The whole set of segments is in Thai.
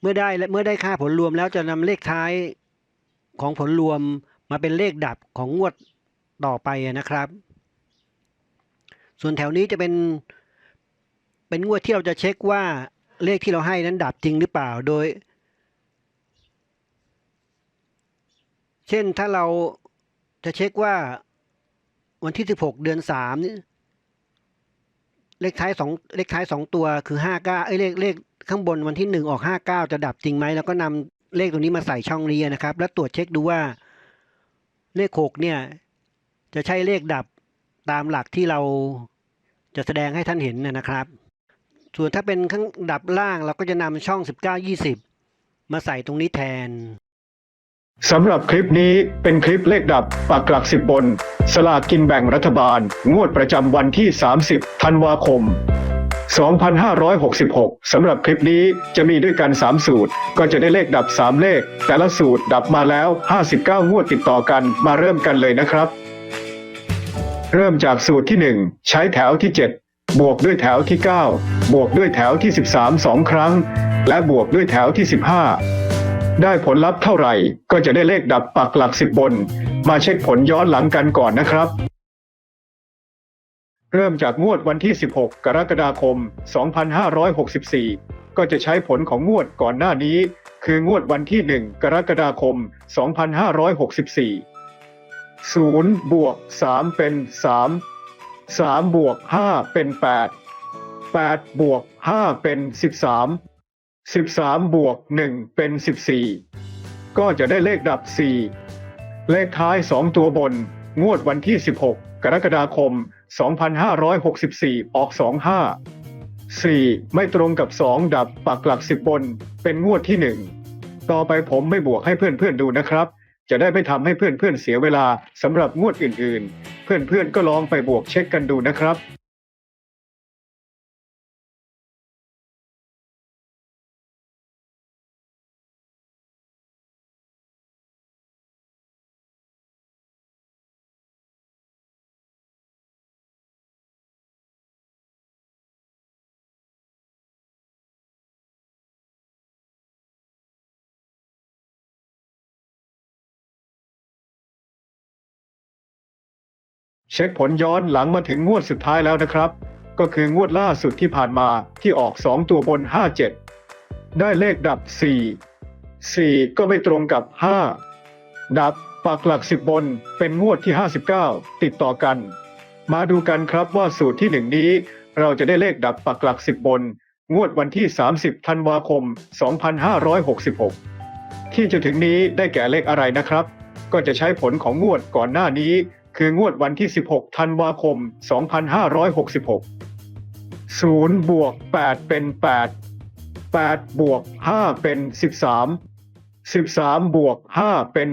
เมื่อได้และเมื่อได้ค่าผลรวมแล้วจะนำเลขท้ายของผลรวมมาเป็นเลขดับของงวดต่อไปนะครับ ส่วนแถวนี้จะเป็น เป็นงวดที่เราจะเช็คว่าเลขที่เราให้นั้นดับจริงหรือเปล่าโดย เช่นถ้าเราจะเช็คว่าวันที่ 16 เดือน3นี่เลขท้ายสองเลขท้ายสองตัวคือ59เอ้ยเลขเลข ข้างบนวันที่ 1 ออก 59 จะดับจริงไหมแล้วก็นำเลขตรงนี้มาใส่ช่องนี้นะครับ แล้วตรวจเช็คดูว่าเลข 6 เนี่ย จะใช่เลขดับตามหลักที่เราจะแสดงให้ท่านเห็นนะครับ ส่วนถ้าเป็นข้างดับล่างเราก็จะนำช่อง 19 20 มาใส่ตรงนี้แทนสำหรับคลิปนี้เป็นคลิปเลขดับปักหลักสิบบน สลากกินแบ่งรัฐบาล งวดประจำวันที่ 30 ธันวาคม 2566 สำหรับคลิปนี้จะมีด้วยกัน 3 สูตร ก็จะได้เลขดับ 3 เลข แต่ละสูตรดับมาแล้ว 59 งวดติดต่อกันมาเริ่มกันเลยนะครับ เริ่มจากสูตรที่ 1 ใช้แถวที่ 7 บวกด้วยแถวที่ 9 บวกด้วยแถวที่ 13 2 ครั้ง และบวกด้วยแถวที่ 15 ได้ผลลัพธ์เท่าไหร่ ก็จะได้เลขดับปักหลักสิบบน มาเช็คผลย้อนหลังกันก่อนนะครับ เริ่มจากงวดวันที่ 16 กรกฎาคม 2564 ก็จะใช้ผลของงวดก่อนหน้านี้ คืองวดวันที่ 1 กรกฎาคม 2564 0บวก3เป็น 3 3 บวก 5 เป็น 8 8 บวก 5 เป็น 13 13 บวก 1 เป็น 14 ก็จะได้เลขดับ 4 เลขท้าย 2 ตัวบน งวดวันที่ 16 กรกฎาคม 2564 ออก 25 4 ไม่ตรงกับ 2 ดับปักหลัก 10 บน เป็นงวดที่ 1 ต่อไปผมไม่บวกให้เพื่อนๆดูนะครับ จะได้ไม่ทำให้เพื่อนๆเสียเวลาสำหรับงวดอื่นๆ เพื่อนๆก็ลองไปบวกเช็คกันดูนะครับ เช็คผลย้อนหลังมาถึงงวดสุดท้ายแล้วนะครับ ก็คืองวดล่าสุดที่ผ่านมาที่ออก 2 ตัวบน 57 ได้เลขดับ 4 4 ก็ไม่ตรงกับ 5 ดับปักหลัก 10 บนเป็นงวดที่ 59 ติดต่อกัน มาดูกันครับว่าสูตรที่ 1 นี้ เราจะได้เลขดับปักหลัก 10 บน งวดวันที่ 30 ธันวาคม 2566 ที่จะถึงนี้ได้แก่เลขอะไรนะครับ ก็จะใช้ผลของงวดก่อนหน้านี้ คืองวดวันที่ 16 ธันวาคม 2566 0 บวก 8 เป็น 8 8 บวก 5 เป็น 13 13 บวก 5 เป็น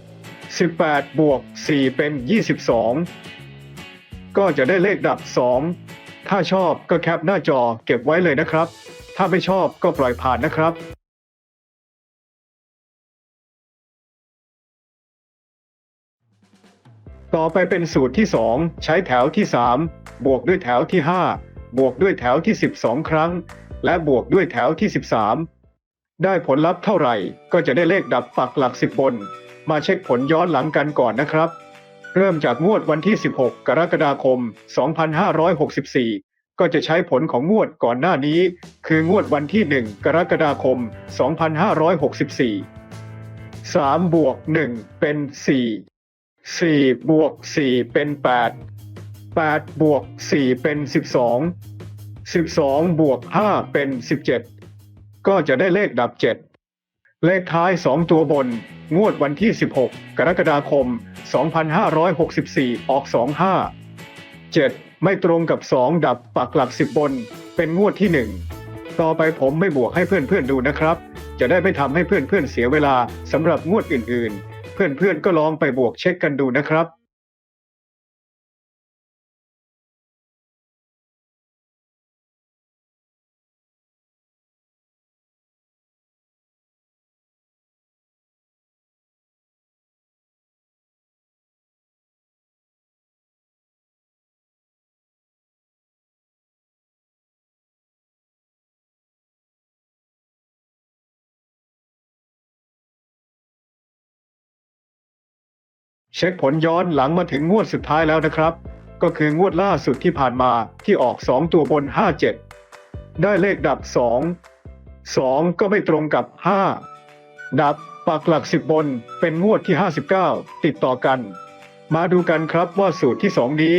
18 18 บวก 4 เป็น 22 ก็จะได้เลขดับ 2 ถ้าชอบก็แคปหน้าจอเก็บไว้เลยนะครับ ถ้าไม่ชอบก็ปล่อยผ่านนะครับ ต่อไปเป็นสูตรที่ 2 ใช้แถวที่ 3 บวกด้วยแถวที่ 5 บวกด้วยแถวที่ 12 ครั้ง และบวกด้วยแถวที่ 13 ได้ผลลัพธ์เท่าไหร่ ก็จะได้เลขดับปักหลัก 10 บน มาเช็คผลย้อนหลังกันก่อนนะครับ เริ่มจากงวดวันที่ 16 กรกฎาคม 2564 ก็จะใช้ผลของงวดก่อนหน้านี้ คืองวดวันที่ 1 กรกฎาคม 2564 3บวก1เป็น 4 สี่บวกสี่เป็นแปดแปดบวกสี่เป็นสิบสองสิบสองบวกห้าเป็นสิบเจ็ดก็จะได้เลขดับเจ็ดเลขท้ายสองตัวบน งวดวันที่สิบหกกรกฎาคมสองพันห้าร้อยหกสิบสี่ออกสองห้าเจ็ดไม่ตรงกับสองดับปักหลักสิบบน เป็นงวดที่หนึ่งต่อไปผมไม่บวกให้เพื่อนเพื่อนดูนะครับ จะได้ไม่ทำให้เพื่อนเพื่อนเสียเวลาสำหรับงวดอื่นๆ เพื่อนๆก็ลองไปบวกเช็คกันดูนะครับ ช็คผลย้อนหลังมาถึงงวดสุดท้ายแล้วนะครับ ก็คืองวดล่าสุดที่ผ่านมาที่ออก 2 ตัวบน 57 ได้เลขดับ 2 2 ก็ไม่ตรงกับ 5 ดับปักหลัก 10 บนเป็นงวดที่ 59 ติดต่อกัน มาดูกันครับว่าสูตรที่ 2 นี้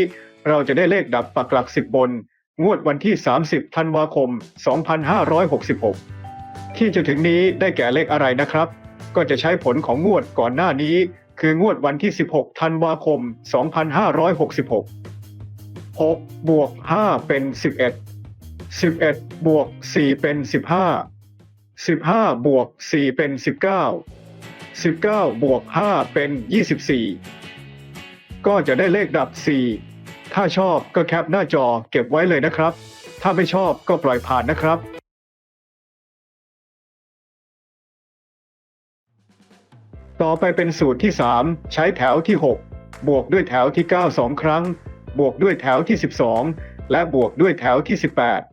เราจะได้เลขดับปักหลัก 10 บน งวดวันที่ 30 ธันวาคม 2566 ที่จะถึงนี้ได้แก่เลขอะไรนะครับ ก็จะใช้ผลของงวดก่อนหน้านี้ คืองวดวันที่ 16 ธันวาคม 2566 6 บวก 5 เป็น 11 11 บวก 4 เป็น 15 15 บวก 4 เป็น 19 19 บวก 5 เป็น 24 ก็จะได้เลขดับ 4 ถ้าชอบก็แคปหน้าจอเก็บไว้เลยนะครับ ถ้าไม่ชอบก็ปล่อยผ่านนะครับ ต่อไปเป็นสูตรที่ 3 ใช้แถวที่ 6 บวกด้วยแถวที่ 9 2 ครั้ง บวกด้วยแถวที่ 12 และบวกด้วยแถวที่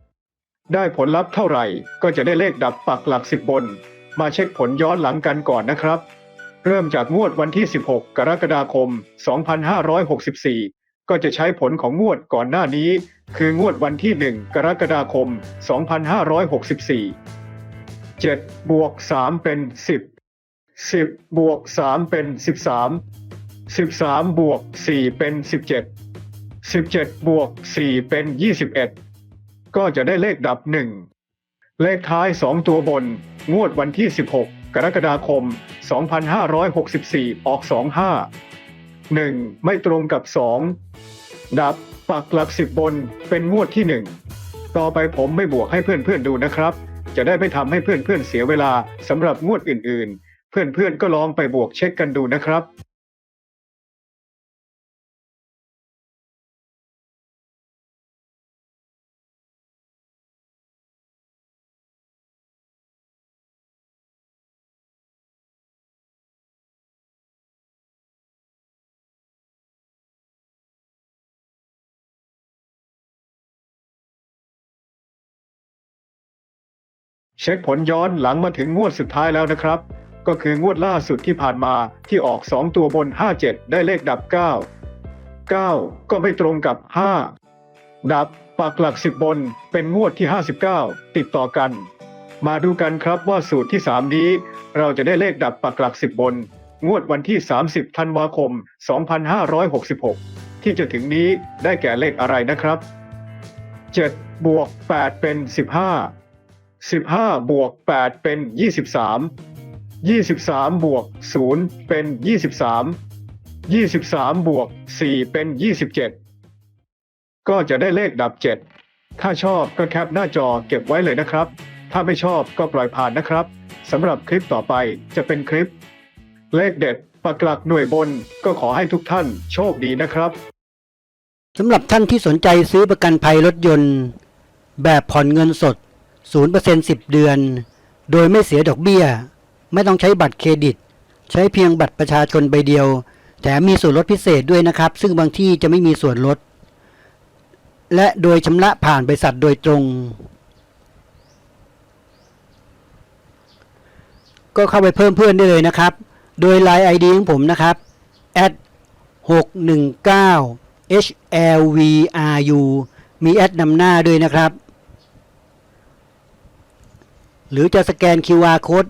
18 ได้ผลลัพธ์เท่าไหร่ก็จะได้เลขดับปักหลัก 10 บน มาเช็คผลย้อนหลังกันก่อนนะครับ เริ่มจากงวดวันที่ 16 กรกฎาคม 2564 ก็จะใช้ผลของงวดก่อนหน้านี้ คืองวดวันที่ 1 กรกฎาคม 2564 7บวก3เป็น 10 10บวก3เป็น13 13บวก4เป็น17 17บวก4เป็น21ก็จะได้เลขดับ1เลขท้าย2ตัวบน งวดวันที่16กรกฎาคม 2564 ออก 25 1 ไม่ตรงกับ 2 ดับปักหลัก10บนเป็นงวดที่ 1 ต่อไปผมไม่บวกให้เพื่อนๆดูนะครับ จะได้ไม่ทำให้เพื่อนๆเสียเวลาสำหรับงวดอื่นๆ เพื่อนๆก็ลองไปบวกเช็คกันดูนะครับเช็คผลย้อนหลังมาถึงงวดสุดท้ายแล้วนะครับ ก็คืองวดล่าสุดที่ผ่านมาที่ออก 2 ตัวบน 57 ได้เลขดับ 9 9 ก็ไม่ตรงกับ 5 ดับปักหลัก 10 บน เป็นงวดที่ 59 ติดต่อกัน มาดูกันครับว่าสูตรที่ 3 นี้ เราจะได้เลขดับปักหลัก 10 บน งวดวันที่ 30 ธันวาคม 2566 ที่จะถึงนี้ได้แก่เลขอะไรนะครับ 7 บวก 8 เป็น 15 15 บวก 8 เป็น 23 23บวก0เป็น 23 23บวก4เป็น 27 ก็จะได้เลขดับ 7 ถ้าชอบก็แคปหน้าจอเก็บไว้เลยนะครับ ถ้าไม่ชอบก็ปล่อยผ่านนะครับสำหรับคลิปต่อไปจะเป็นคลิป เลขเด็ดปักหลักหน่วยบนก็ขอให้ทุกท่านโชคดีนะครับสำหรับท่านที่สนใจซื้อประกันภัยรถยนต์ แบบผ่อนเงินสด 0% 10 เดือน โดยไม่เสียดอกเบี้ย ไม่ต้องใช้บัตรเครดิต ใช้เพียงบัตรประชาชนใบเดียว แถมมีส่วนลดพิเศษด้วยนะครับ ซึ่งบางที่จะไม่มีส่วนลด และโดยชำระผ่านบริษัทโดยตรง ก็เข้าไปเพิ่มเพื่อนได้เลยนะครับ โดย Line ID ของผมนะครับ at 619 HLVRU มีแอดนำหน้าด้วยนะครับ หรือจะสแกน QR code